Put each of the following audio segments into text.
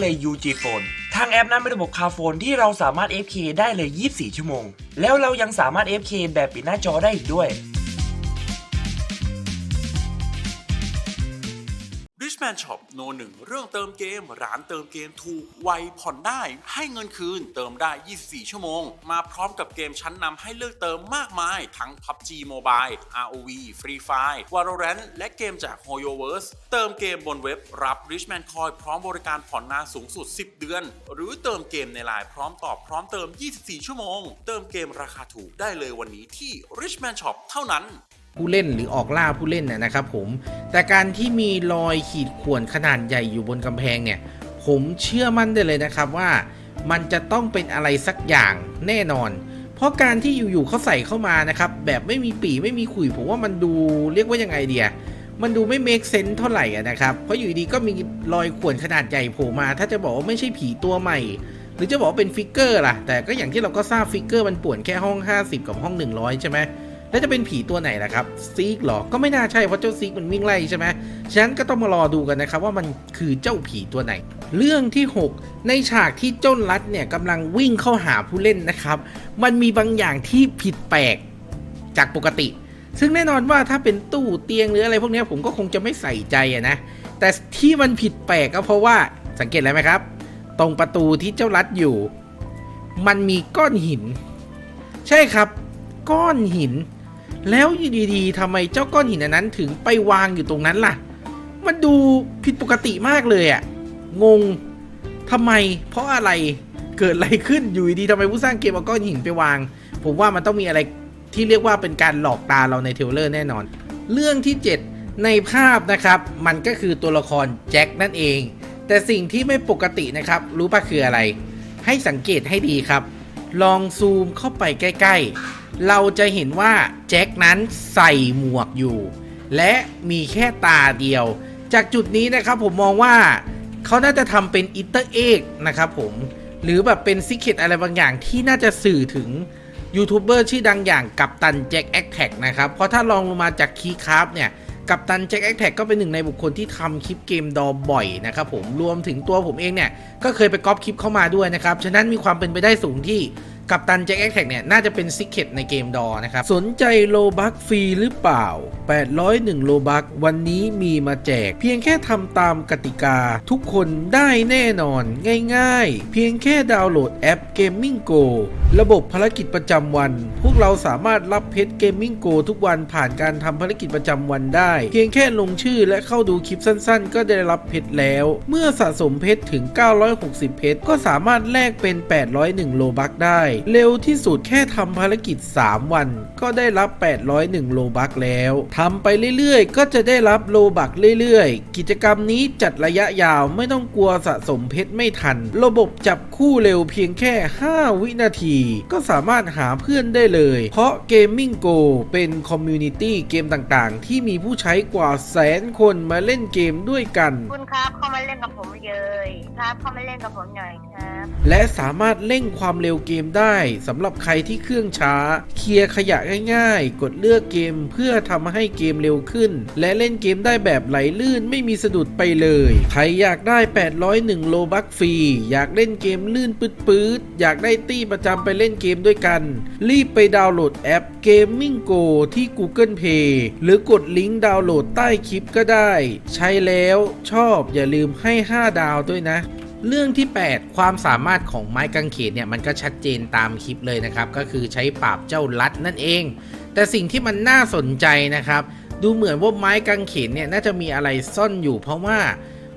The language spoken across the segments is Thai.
เลย UG Phone ทางแอปนั้นเป็นระบบคาโฟนที่เราสามารถ FK ได้เลย 24 ชั่วโมง แล้วเรายังสามารถ FK แบบปิดหน้าจอได้อีกด้วย Richman Shop โนหนึ่งเรื่องเติมเกม ร้านเติมเกมถูกไวผ่อนได้ ให้เงินคืนเติมได้ 24 ชั่วโมง มาพร้อมกับเกมชั้นนำให้เลือกเติมมากมาย ทั้ง PUBG Mobile ROV Free Fire Valorant และเกมจาก HoYoverse เติมเกมบนเว็บรับ Richman Coin พร้อมบริการผ่อนนานสูงสุด 10 เดือน หรือเติมเกมในไลน์พร้อมตอบพร้อมเติม 24 ชั่วโมง เติมเกมราคาถูกได้เลยวันนี้ที่ Richman Shop เท่านั้น ผู้เล่นหรือออกล่าผู้เล่นนะนะครับผมแต่การที่มีรอยขีดข่วนขนาดใหญ่อยู่บนกำแพงเนี่ยผมเชื่อมั่นได้เลยนะครับว่า มันจะต้องเป็นอะไรสักอย่างแน่นอน เพราะการที่อยู่ๆเขาใส่เข้ามานะครับแบบไม่มีปีไม่มีขุยผมว่ามันดูเรียกว่ายังไงเดียมันดูไม่เมคเซนส์เท่าไหร่นะครับเพราะอยู่ดีก็มีรอยข่วนขนาดใหญ่โผล่มา ถ้าจะบอกว่าไม่ใช่ผีตัวใหม่ หรือจะบอกว่าเป็นฟิกเกอร์ล่ะ แต่ก็อย่างที่เราก็ทราบฟิกเกอร์มันป่วนแค่ห้อง 50 กับห้อง 100 ใช่ไหม แล้วจะเป็นผีตัวไหนล่ะครับซีกหรอ ก็ไม่น่าใช่เพราะเจ้าซีกมันวิ่งไล่ใช่ไหมฉะนั้นก็ต้องมารอดูกันนะครับว่ามันคือเจ้าผีตัวไหน เรื่องที่ 6 ในฉากที่เจ้ารัดเนี่ยกำลังวิ่งเข้าหาผู้เล่นนะครับ มันมีบางอย่างที่ผิดแปลกจากปกติ ซึ่งแน่นอนว่าถ้าเป็นตู้เตียงหรืออะไรพวกนี้ผมก็คงจะไม่ใส่ใจะนะ แต่ที่มันผิดแปลกก็เพราะว่าสังเกตอะไรไหมครับ ตรงประตูที่เจ้ารัดอยู่ มันมีก้อนหิน ใช่ครับ ก้อนหิน แล้วอยู่ดีๆทำไมเจ้าก้อนหินอันนั้นถึงไปวางอยู่ตรงนั้นล่ะ มันดูผิดปกติมากเลยอะงงทำไม เพราะอะไร เกิดอะไรขึ้น อยู่ดีๆทำไมผู้สร้างเกมเอาก้อนหินไปวาง ผมว่ามันต้องมีอะไรที่เรียกว่าเป็นการหลอกตาเราในเทเลอร์แน่นอน เรื่องที่ 7 ในภาพนะครับ มันก็คือตัวละครแจ็คนั่นเอง แต่สิ่งที่ไม่ปกตินะครับ รู้ปะคืออะไร ให้สังเกตให้ดีครับ ลองซูมเข้าไปใกล้ ๆ เราจะเห็นว่าแจ็คนั้นใส่หมวกอยู่ และมีแค่ตาเดียว จากจุดนี้นะครับผมมองว่าเขาน่าจะทำเป็นอิตเตอร์เอกนะครับผม หรือแบบเป็นซิกเ e ตอะไรบางอย่างที่น่าจะสื่อถึงยูทูบเบอร์ชื่อดังอย่างกัปตันแจ็คแอคแท็กนะครับ เพราะถ้าลองลงมาจากคีย์คราฟเนี่ยกัปตันแจ็คแอคแท็กก็เป็นหนึ่งในบุคคลที่ทำคลิปเกมดอบ่อยนะครับผมรวมถึงตัวผมเองเนี่ย ก็เคยไปก๊อปคลิปเข้ามาด้วยนะครับ ฉะนั้นมีความเป็นไปได้สูงที่ กัปตันแจ็คแอคแท็กเนี่ย น่าจะเป็นซิกเ e ตในเกมดอนะครับ สนใจโลบักฟรีหรือเปล่า 801 โลบักวันนี้มีมาแจก เพียงแค่ทำตามกติกา ทุกคนได้แน่นอนง่ายๆ เพียงแค่ดาวน์โหลดแอป Gaming Go ระบบภารกิจประจำวัน พวกเราสามารถรับเพชร Gaming Go ทุกวันผ่านการทำภารกิจประจำวันได้ เพียงแค่ลงชื่อและเข้าดูคลิปสั้นๆ ก็ได้รับเพชรแล้ว เมื่อสะสมเพชรถึง 960 เพชรก็สามารถแลกเป็น 801 โลบักได้เร็วที่สุดแค่ทำภารกิจ 3 วัน ก็ได้รับ 801 โลบักแล้วทำไปเรื่อยๆ ก็จะได้รับโลบักเรื่อยๆ กิจกรรมนี้จัดระยะยาวไม่ต้องกลัวสะสมเพชรไม่ทัน ระบบจับคู่เร็วเพียงแค่ 5 วินาที ก็สามารถหาเพื่อนได้เลย เพราะ Gaming Go เป็นคอมมูนิตี้เกมต่างๆ ที่มีผู้ใช้กว่าแสนคนมาเล่นเกมด้วยกัน คุณครับเข้ามาเล่นกับผมเลยครับเข้ามาเล่นกับผมหน่อยครับ และสามารถเร่งความเร็วเกมได้สำหรับใครที่เครื่องช้า เคลียร์ขยะง่ายๆ กดเลือกเกมเพื่อทำให้เกมเร็วขึ้น และเล่นเกมได้แบบไหลลื่นไม่มีสะดุดไปเลย ใครอยากได้ 801 โลบัคฟรี อยากเล่นเกมลื่นปื๊ดๆ อยากได้ตี้ประจำไปเล่นเกมด้วยกัน รีบไปดาวน์โหลดแอป Gaming Go ที่ Google Play หรือกดลิงก์ดาวน์โหลดใต้คลิปก็ได้ ใช้แล้วชอบอย่าลืมให้ 5 ดาวด้วยนะ เรื่องที่ 8 ความสามารถของไม้กางเขนเนี่ยมันก็ชัดเจนตามคลิปเลยนะครับ ก็คือใช้ปราบเจ้าลัดนั่นเอง แต่สิ่งที่มันน่าสนใจนะครับ ดูเหมือนว่าไม้กางเขนเนี่ยน่าจะมีอะไรซ่อนอยู่ เพราะว่า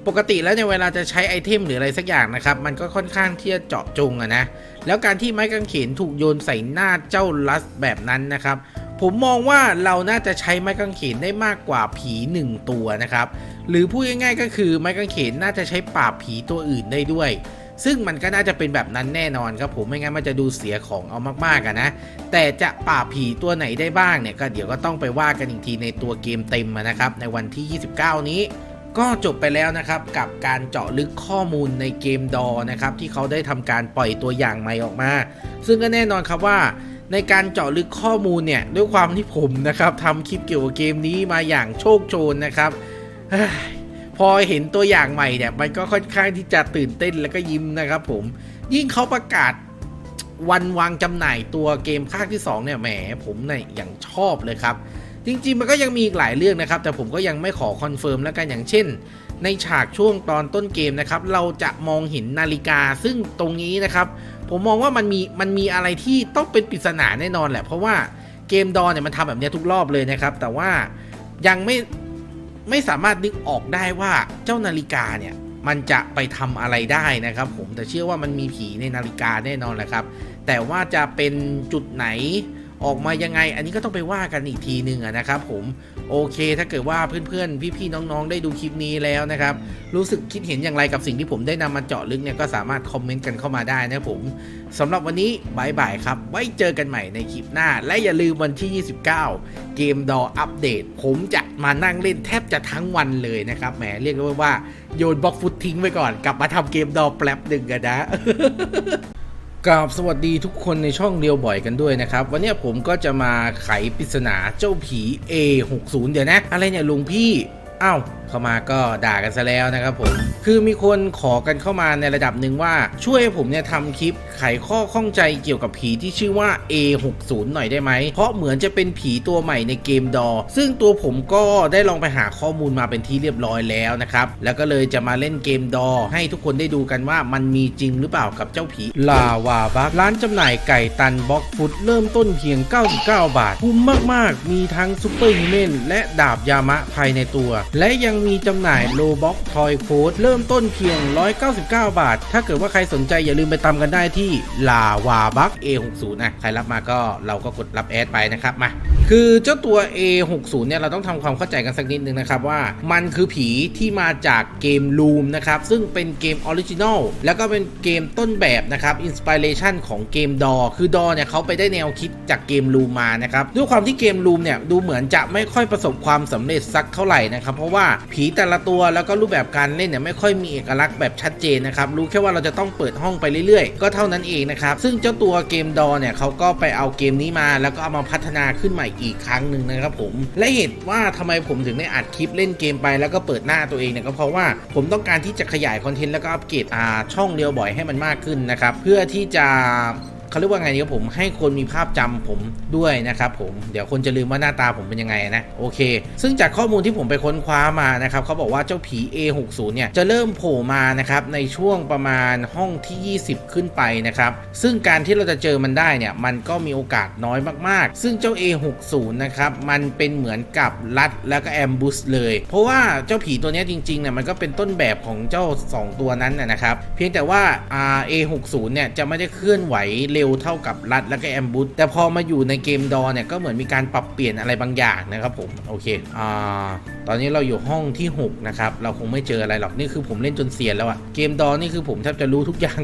ปกติแล้วในเวลาจะใช้ไอเทมหรืออะไรสักอย่างนะครับ มันก็ค่อนข้างที่จะเจาะจงอะนะแล้วการที่ไม้กางเขนถูกโยนใส่หน้าเจ้าลัสแบบนั้นนะครับ ผมมองว่าเราน่าจะใช้ไม้กางเขนได้มากกว่าผีหนึ่งตัวนะครับ หรือพูดง่ายๆก็คือไม้กางเขนน่าจะใช้ปราบผีตัวอื่นได้ด้วย ซึ่งมันก็น่าจะเป็นแบบนั้นแน่นอนครับผมไม่งั้นมันจะดูเสียของเอามากๆอะนะ แต่จะปราบผีตัวไหนได้บ้างเนี่ยก็เดี๋ยวก็ต้องไปว่ากันอีกทีในตัวเกมเต็มนะครับในวันที่ 29 นี้ก็จบไปแล้วนะครับกับการเจาะลึกข้อมูลในเกมดอนะครับที่เขาได้ทำการปล่อยตัวอย่างใหม่ออกมา ซึ่งก็แน่นอนครับว่า ในการเจาะลึกข้อมูลเนี่ยด้วยความที่ผมนะครับทำคลิปเกี่ยวกับเกมนี้มาอย่างโชคโชนนะครับพอเห็นตัวอย่างใหม่เนี่ยมันก็ค่อนข้างที่จะตื่นเต้นแล้วก็ยิ้มนะครับผมยิ่งเขาประกาศวันวางจำหน่ายตัวเกมภาคที่ 2 เนี่ยแหมผมเนี่ยอย่างชอบเลยครับ จริงๆมันก็ยังมีอีกหลายเรื่องนะครับ แต่ผมก็ยังไม่ขอคอนเฟิร์มแล้วกันอย่างเช่น ในฉากช่วงตอนต้นเกมนะครับ เราจะมองเห็นนาฬิกาซึ่งตรงนี้นะครับ ผมมองว่ามันมีมันมีอะไรที่ต้องเป็นปริศนาแน่นอนแหละ เพราะว่าเกมดอเนี่ยมันทำแบบนี้ทุกรอบเลยนะครับ แต่ว่ายังไม่ไม่สามารถนึกออกได้ว่าเจ้านาฬิกาเนี่ยมันจะไปทำอะไรได้นะครับ ผมแต่เชื่อว่ามันมีผีในนาฬิกาแน่นอนแหละครับ แต่ว่าจะเป็นจุดไหนออกมายังไง อันนี้ก็ต้องไปว่ากันอีกทีหนึ่งนะครับ ผม โอเคถ้าเกิดว่าเพื่อนๆ พี่ๆ น้องๆ ได้ดูคลิปนี้แล้วนะครับ รู้สึกคิดเห็นอย่างไรกับสิ่งที่ผมได้นำมาเจาะลึกเนี่ยก็สามารถคอมเมนต์กันเข้ามาได้นะครับผมสำหรับวันนี้บายบายครับ ไว้เจอกันใหม่ในคลิปหน้า และอย่าลืมวันที่ 29 เกมดออัปเดต ผมจะมานั่งเล่นแทบจะทั้งวันเลยนะครับแหมเรียกได้ว่าโยนบล็อกฟุตทิ้งไปก่อนกลับมาทำเกมดอแป๊บหนึ่งกันนะ กราบสวัสดีทุกคนในช่องเรียวบ่อยกันด้วยนะครับ วันนี้ผมก็จะมาไขปริศนาเจ้าผี A60 เดี๋ยวนะ อะไรเนี่ยลุงพี่ อ้าวเข้ามาก็ด่ากันซะแล้วนะครับผม คือมีคนขอกันเข้ามาในระดับหนึ่งว่าช่วยผมเนี่ยทำคลิปไขข้อข้องใจเกี่ยวกับผีที่ชื่อว่า A60 หน่อยได้ไหม เพราะเหมือนจะเป็นผีตัวใหม่ในเกมดอ ซึ่งตัวผมก็ได้ลองไปหาข้อมูลมาเป็นที่เรียบร้อยแล้วนะครับ แล้วก็เลยจะมาเล่นเกมดอ ให้ทุกคนได้ดูกันว่ามันมีจริงหรือเปล่ากับเจ้าผีลาวาบักร้านจำหน่ายไก่ตันบ็อกฟุตเริ่มต้นเพียง 99 บาทคุ้มมาก ๆ มีทั้งซูเปอร์ฮิเมนและดาบยามะภายในตัว และยังมีจำหน่ายโลบ็อกทอยโค้ดเริ่มต้นเพียง 199 บาท ถ้าเกิดว่าใครสนใจอย่าลืมไปตามกันได้ที่ลาวาบัก A60 นะใครรับมาก็เราก็กดรับแอดไปนะครับมาคือเจ้าตัว A60 เนี่ยเราต้องทำความเข้าใจกันสักนิดนึงนะครับว่ามันคือผีที่มาจากเกม Loom นะครับซึ่งเป็นเกมออริจินอลแล้วก็เป็นเกมต้นแบบนะครับอินสปิเรชันของเกมดอ คือดอเนี่ยเขาไปได้แนวคิดจากเกม Loom มานะครับด้วยความที่เกม Loom เนี่ยดูเหมือนจะไม่ค่อยประสบความสำเร็จสักเท่าไหร่นะครับเพราะว่าผีแต่ละตัวแล้วก็รูปแบบการเล่นเนี่ยไม่ค่อยมีเอกลักษณ์แบบชัดเจนนะครับรู้แค่ว่าเราจะต้องเปิดห้องไปเรื่อยๆ ก็เท่านั้นเองนะครับซึ่งเจ้าตัวเกมดอเนี่ยเขาก็ไปเอาเกมนี้มา แล้วก็เอามาพัฒนาขึ้นใหม่อีกครั้งหนึ่งนะครับผมและเหตุว่าทำไมผมถึงได้อัดคลิปเล่นเกมไปแล้วก็เปิดหน้าตัวเองเนี่ยก็เพราะว่าผมต้องการที่จะขยายคอนเทนต์แล้วก็อัปเกรดอ่าช่องเรียวบ่อยให้มันมากขึ้นนะครับเพื่อที่จะ เขาเรียกว่าไงครับผมให้คนมีภาพจำผมด้วยนะครับผมเดี๋ยวคนจะลืมว่าหน้าตาผมเป็นยังไงนะโอเค ซึ่งจากข้อมูลที่ผมไปค้นคว้ามานะครับเขาบอกว่าเจ้าผี A60 เนี่ยจะเริ่มโผล่มานะครับในช่วงประมาณห้องที่ 20 ขึ้นไปนะครับซึ่งการที่เราจะเจอมันได้เนี่ยมันก็มีโอกาสน้อยมากๆ ซึ่งเจ้า A60 นะครับมันเป็นเหมือนกับลัดแล้วก็แอมบูสเลย เพราะว่าเจ้าผีตัวนี้จริงๆเนี่ยมันก็เป็นต้นแบบของเจ้า 2 ตัวนั้นนะครับเพียงแต่ว่า A60 เนี่ยจะไม่ได้เคลื่อนไหวเร็วเท่ากับรัดแล้วก็แอมบูสแต่พอมาอยู่ในเกมดอเนี่ยก็เหมือนมีการปรับเปลี่ยนอะไรบางอย่างนะครับผมโอเคอ่าตอนนี้เราอยู่ห้องที่ 6 นะครับ เราคงไม่เจออะไรหรอกนี่คือผมเล่นจนเสียนแล้วอะเกมดอนี่คือผมแทบจะรู้ทุกอย่าง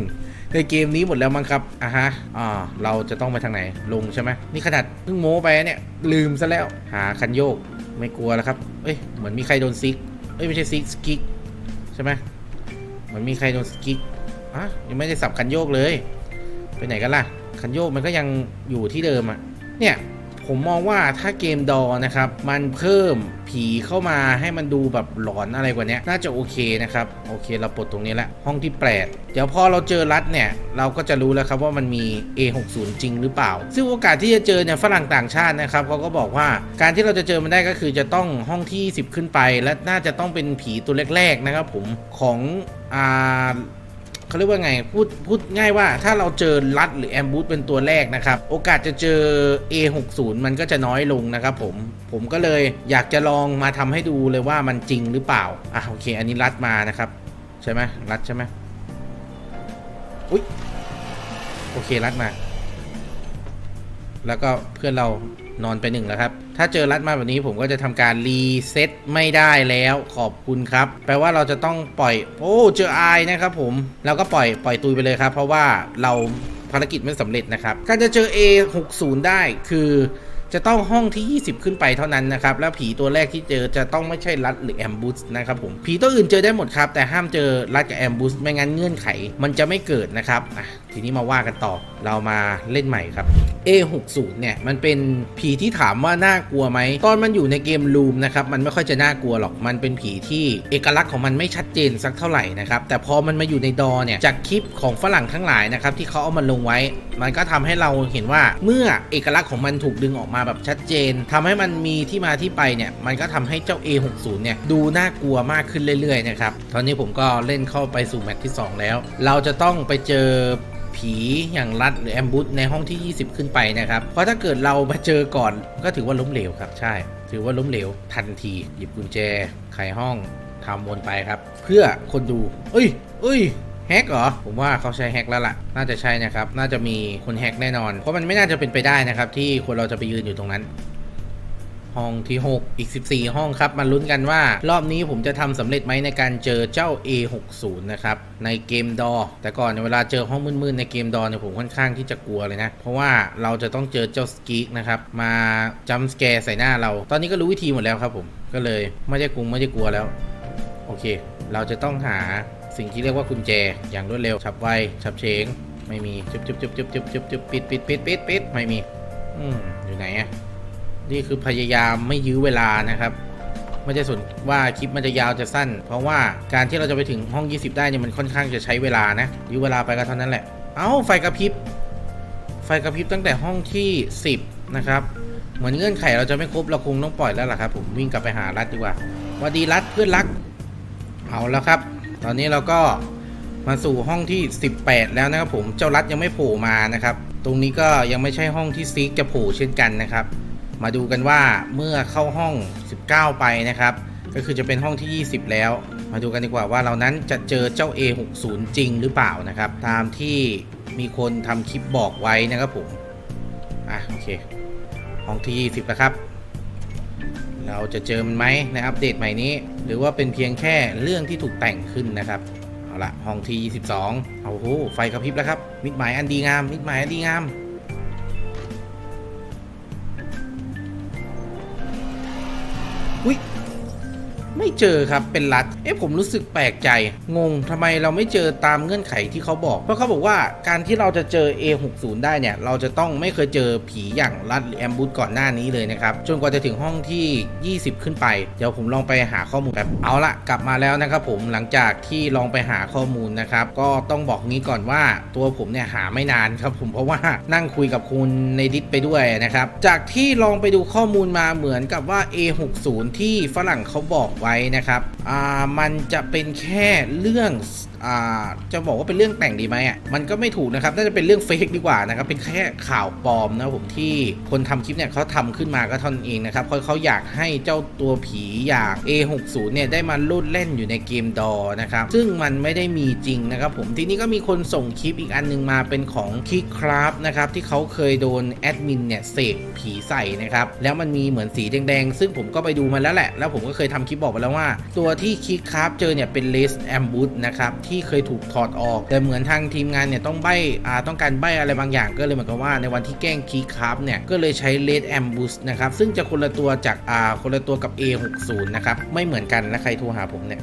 ในเกมนี้หมดแล้วมั้งครับอะฮะอ่าเราจะต้องไปทางไหนลงใช่ไหมนี่ขนาดเพิ่งโม้ไปเนี่ยลืมซะแล้วหาคันโยกไม่กลัวแล้วครับเอ้ยเหมือนมีใครโดนซิกเอ้ยไม่ใช่ซิกสกิกใช่ไหมเหมือนมีใครโดนสกิกอะยังไม่ได้สับคันโยกเลย ไปไหนกันล่ะ คันโยกมันก็ยังอยู่ที่เดิมอะเนี่ยผมมองว่าถ้าเกมดอนะครับ มันเพิ่มผีเข้ามาให้มันดูแบบหลอนอะไรกว่านี้น่าจะโอเคนะครับ โอเคเราปลดตรงนี้แล้วห้องที่แปดเดี๋ยวพอเราเจอรัดเนี่ย เราก็จะรู้แล้วครับว่ามันมี A60 จริงหรือเปล่า ซึ่งโอกาสที่จะเจอเนี่ยฝรั่งต่างชาตินะครับเขาก็บอกว่าการที่เราจะเจอมันได้ก็คือจะต้องห้องที่ 10 ขึ้นไป และน่าจะต้องเป็นผีตัวแรก ๆนะครับ ผมของอ่า เขาเรียกว่าไงพูดพูดง่ายว่าถ้าเราเจอลัดหรือแอมบูสเป็นตัวแรกนะครับ โอกาสจะเจอ A60 มันก็จะน้อยลงนะครับผมผมก็เลยอยากจะลองมาทำให้ดูเลยว่ามันจริงหรือเปล่าอะโอเค อันนี้ลัดมานะครับ ใช่ไหมลัดใช่ไหมอุ้ยโอเคลัดมา แล้วก็เพื่อนเรานอนไปหนึ่งแล้วครับ ถ้าเจอรัดมาแบบนี้ผมก็จะทำการรีเซ็ตไม่ได้แล้วขอบคุณครับ แปลว่าเราจะต้องปล่อย โอ้เจอไอนะครับผมแล้วก็ปล่อยปล่อยตุยไปเลยครับ เพราะว่าเราภารกิจไม่สำเร็จนะครับ การจะเจอ A60 ได้คือ จะต้องห้องที่ 20 ขึ้นไปเท่านั้นนะครับ แล้วผีตัวแรกที่เจอจะต้องไม่ใช่รัดหรือแอมบูสนะครับผม ผีตัวอื่นเจอได้หมดครับ แต่ห้ามเจอรัดกับแอมบูสไม่งั้นเงื่อนไข มันจะไม่เกิดนะครับอะทีนี้มาว่ากันต่อ เรามาเล่นใหม่ครับ A60 เนี่ยมันเป็นผีที่ถามว่าน่ากลัวไหม ตอนมันอยู่ในเกมลูมนะครับมันไม่ค่อยจะน่ากลัวหรอก มันเป็นผีที่เอกลักษณ์ของมันไม่ชัดเจนสักเท่าไหร่นะครับ แต่พอมันมาอยู่ในดอเนี่ยจากคลิปของฝรั่งทั้งหลายนะครับที่เขาเอามาลงไว้ มันก็ทำให้เราเห็นว่าเมื่อเอกลักษณ์ของมันถูกดึงออกมาแบบชัดเจนทำให้มันมีที่มาที่ไปเนี่ย มันก็ทำให้เจ้า A60 เนี่ย ดูน่ากลัวมากขึ้นเรื่อยๆนะครับ ตอนนี้ผมก็เล่นเข้าไปสู่แมตช์ที่สองแล้ว เราจะต้องไปเจอผีอย่างรัดหรือแอมบูสในห้องที่ 20 ขึ้นไปนะครับ เพราะถ้าเกิดเรามาเจอก่อนก็ถือว่าล้มเหลวครับ ใช่ ถือว่าล้มเหลวทันที หยิบกุญแจ ไขห้องทำวนไปครับ เพื่อคนดู เอ้ย เอ้ย แฮกเหรอ ผมว่าเขาใช้แฮกแล้วล่ะ น่าจะใช่นะครับ น่าจะมีคนแฮกแน่นอน เพราะมันไม่น่าจะเป็นไปได้นะครับ ที่คนเราจะไปยืนอยู่ตรงนั้น ห้องที่ 6 อีก 14 ห้องครับ มาลุ้นกันว่ารอบนี้ผมจะทำสำเร็จไหมในการเจอเจ้า A60 นะครับ ในเกมดอ แต่ก่อนเนเวลาเจอห้องมืดๆในเกมดอเนี่ยผมค่อนข้างที่จะกลัวเลยนะ เพราะว่าเราจะต้องเจอเจ้าสกีกนะครับ มาจัมสแกร์ใส่หน้าเรา ตอนนี้ก็รู้วิธีหมดแล้วครับผม ก็เลยไม่ได้กลัวไม่ได้กลัวแล้ว โอเค เราจะต้องหา สิ่งที่เรียกว่ากุญแจอย่างรวดเร็วฉับไวฉับเฉงไม่มีจุบจุบจุบจุบจุบจุบจุบปิดปิดปิดปิดปิดไม่มี อืมอยู่ไหนอะนี่คือพยายามไม่ยื้อเวลานะครับไม่ได้สนว่าคลิปมันจะยาวจะสั้น เพราะว่าการที่เราจะไปถึงห้อง 20 ได้เนี่ยมันค่อนข้างจะใช้เวลานะยื้อเวลาไปก็เท่านั้นแหละ เอ้าไฟกระพริบไฟกระพริบตั้งแต่ห้องที่ 10 นะครับ เหมือนเงื่อนไขเราจะไม่ครบเราคงต้องปล่อยแล้วล่ะครับผมวิ่งกลับไปหารัดดีกว่าวัสดีรัดเพื่อนรัก เอาแล้วครับ ตอนนี้เราก็มาสู่ห้องที่ 18 แล้วนะครับผมเจ้ารัดยังไม่โผล่มานะครับ ตรงนี้ก็ยังไม่ใช่ห้องที่ซีกจะโผล่เช่นกันนะครับ มาดูกันว่าเมื่อเข้าห้อง 19 ไปนะครับ ก็คือจะเป็นห้องที่ 20 แล้ว มาดูกันดีกว่าว่าเรานั้นจะเจอเจ้า A60 จริงหรือเปล่านะครับ ตามที่มีคนทำคลิปบอกไว้นะครับผมอะโอเค ห้องที่ 20แล้วครับ เราจะเจอมันไหมในอัปเดตใหม่นี้ หรือว่าเป็นเพียงแค่เรื่องที่ถูกแต่งขึ้นนะครับ เอาละห้องที่ 22 เอาโหไฟกระพริบแล้วครับ มิดหมายอันดีงาม มิดหมายอันดีงาม อุ้ย ไม่เจอครับเป็นรัดเอ๊ะผมรู้สึกแปลกใจ งงทำไมเราไม่เจอตามเงื่อนไขที่เขาบอก เพราะเขาบอกว่าการที่เราจะเจอ A60 ได้เนี่ย เราจะต้องไม่เคยเจอผีอย่างรัดหรือแอมบูสก่อนหน้านี้เลยนะครับ จนกว่าจะถึงห้องที่ 20 ขึ้นไป เดี๋ยวผมลองไปหาข้อมูลครับเอาละกลับมาแล้วนะครับผมหลังจากที่ลองไปหาข้อมูลนะครับ ก็ต้องบอกงี้ก่อนว่าตัวผมเนี่ยหาไม่นานครับผมเพราะว่านั่งคุยกับคุณในดิสไปด้วยนะครับ จากที่ลองไปดูข้อมูลมาเหมือนกับว่า A60 ที่ฝรั่งเขาบอกไว้นะครับ อ่า มันจะเป็นแค่เรื่อง อ่าจะบอกว่าเป็นเรื่องแต่งดีไหมอะมันก็ไม่ถูกนะครับน่าจะเป็นเรื่องเฟกดีกว่านะครับเป็นแค่ข่าวปลอมนะผมที่คนทำคลิปเนี่ยเขาทำขึ้นมาก็เท่านั้นเองนะครับเขาเขาอยากให้เจ้าตัวผีอย่าง A60 เนี่ยได้มาลุ่นเล่นอยู่ในเกมดอนะครับซึ่งมันไม่ได้มีจริงนะครับผมทีนี้ก็มีคนส่งคลิปอีกอันนึงมาเป็นของคิกคราฟนะครับที่เขาเคยโดนแอดมินเนี่ยเสกผีใส่นะครับแล้วมันมีเหมือนสีแดงๆ ซึ่งผมก็ไปดูมาแล้วแหละ แล้วผมก็เคยทำคลิปบอกไปแล้วว่า ตัวที่คิกคราฟเจอเนี่ยเป็นเลสแอมบูสนะครับทที่เคยถูกถอดออก แต่เหมือนทางทีมงานเนี่ยต้องใบอ่าต้องการใบอะไรบางอย่างก็เลยเหมือนกับว่าในวันที่แกล้งคีครับเนี่ยก็เลยใช้เลดแอมบูสนะครับซึ่งจะคนละตัวจากอ่าคนละตัวกับ A60 นะครับไม่เหมือนกันและใครโทรหาผมเนี่ย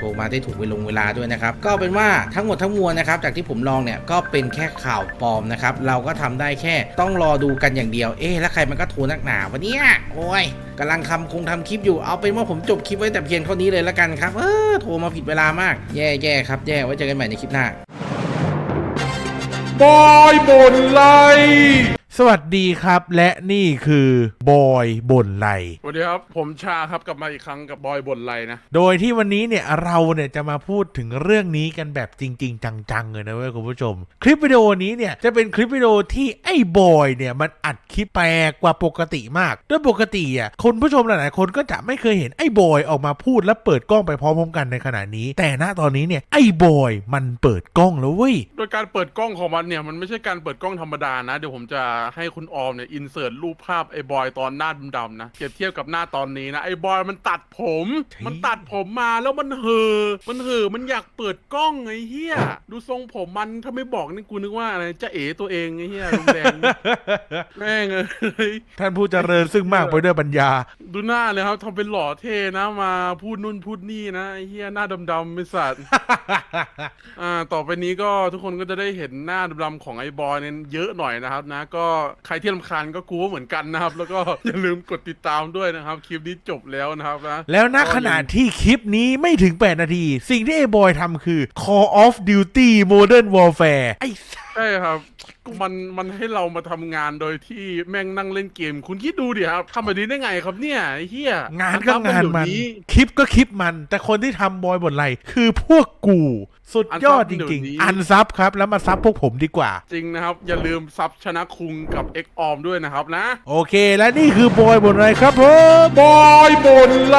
โทรมาได้ถูกเวลงเวลาด้วยนะครับ ก็เป็นว่าทั้งหมดทั้งมวลนะครับ จากที่ผมลองเนี่ยก็เป็นแค่ข่าวปลอมนะครับ เราก็ทำได้แค่ต้องรอดูกันอย่างเดียว เอ๊ะแล้วใครมันก็โทรนักหนาวะเนี่ยโอ้ยกำลังทำคงทำคลิปอยู่เอาเป็นว่าผมจบคลิปไว้แต่เพียงเท่านี้เลยละกันครับเออโทรมาผิดเวลามาก แย่แย่ครับแย่ไว้เจอกันใหม่ในคลิปหน้าบอยบนไล สวัสดีครับและนี่คือบอยบนไลสวัสดีครับ ผมชาครับกลับมาอีกครั้งกับบอยบนไลนะ โดยที่วันนี้เนี่ยเราเนี่ยจะมาพูดถึงเรื่องนี้กันแบบจริง ๆ จังๆเลยนะเว้ยคุณผู้ชม คลิปวิดีโอนี้เนี่ยจะเป็นคลิปวิดีโอที่ไอ้บอยเนี่ยมันอัดคลิปแปลกกว่าปกติมากโดยปกติอะคุณผู้ชมหลายๆคนก็จะไม่เคยเห็นไอ้บอยออกมาพูดและเปิดกล้องไปพร้อมๆกันในขณะนี้ แต่ณตอนนี้เนี่ยไอ้บอยมันเปิดกล้องแล้วเว้ยโดยการเปิดกล้องของมันเนี่ยมันไม่ใช่การเปิดกล้องธรรมดานะเดี๋ยวผมจะให้คุณออมเนี่ยอินเสิร์ตรูปภาพไอ้บอยตอนหน้าดำๆนะเปรียบเทียบกับหน้าตอนนี้นะไอ้บอยมันตัดผม มันตัดผมมาแล้วมันเห่อมันเห่อมันอยากเปิดกล้องไอ้เหี้ยดูทรงผมมันถ้าไม่บอกนี่กูนึกว่าอะไรจะเอ๋ตัวเองไอ้เหี้ยลุงแดงแม่งเอ้ยท่านผู้เจริญซึ่งมากไปด้วยปัญญา ดูหน้าเลยครับทำเป็นหล่อเท่นะมาพูดนู่นพูดนี่นะไอ้เฮียหน้าดำๆไม่สัตว์อ่าต่อไปนี้ก็ทุกคนก็จะได้เห็นหน้าดำๆของไอ้บอยเนี่ยเยอะหน่อยนะครับนะก็ใครที่ลำคาญก็กลัวเหมือนกันนะครับ แล้วก็ อย่าลืมกดติดตามด้วยนะครับ คลิปนี้จบแล้วนะครับนะแล้วณขณะที่คลิปนี้ไม่ถึง 8 นาที สิ่งที่ไอ้บอยทำคือ Call of Duty Modern Warfare ไอ้สัส ช่ครับ มันมันให้เรามาทำงานโดยที่แม่งนั่งเล่นเกม คุณคิดดูดิครับทำแบบนี้ได้ไงครับเนี่ยไอ้เฮียงานก็งานมันอัพกัเดี๋ยวคลิปก็คลิปมัน แต่คนที่ทำบอยบทไรคือพวกกู สุดยอดจริงๆ อันซับครับ แล้วมาซับพวกผมดีกว่า จริงนะครับ อย่าลืมซับชนะคุงกับเอ็กออมด้วยนะครับนะ โอเค และนี่คือบอยบทไรครับผมบอยบนไล